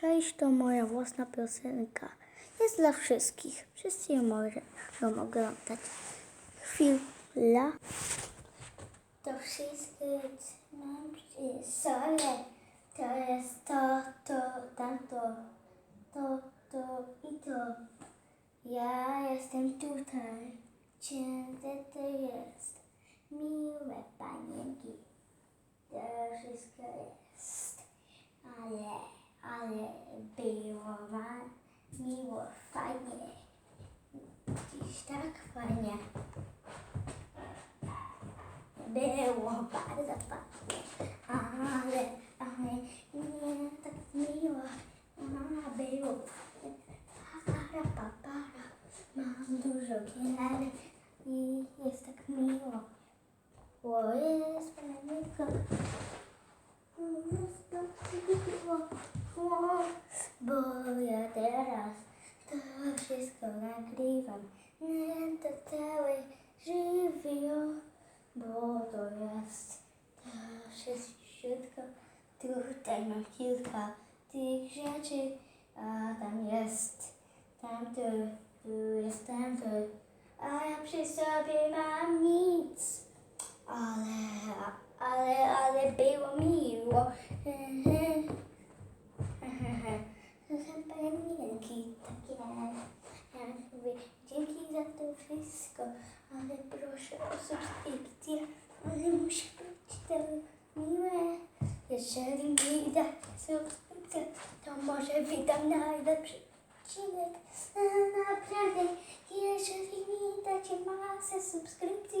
Cześć, to moja własna piosenka. Jest dla wszystkich. Wszyscy ją mogą oglądać. Chwila. To wszystko mam sole. To jest to, to, tamto, to, to i to. Ja jestem tutaj. Cięte to jest. Miłe panienki. To wszystko jest. Ale, ale było miło, fajnie. Dziś tak fajnie. Było bardzo fajnie. Ale, ale nie tak miło. A, było fajnie. Para, papara. Mam dużo gier i jest tak miło. O, jest fajnie. Bo ja teraz to wszystko nagrywam. Nie to całe żywio, bo to jest to wszystko. Tutaj mam kilka tych rzeczy, a tam jest tamto, tu jest tamto, a ja przy sobie mam nic. Ale, ale, ale było miło. Ja mówię, dzięki za to wszystko, ale proszę o subskrypcję, ale musi być to miłe. Jeżeli mi da subskrypcję, to może wydam najlepszy odcinek. Naprawdę, jeżeli mi dacie masę subskrypcji,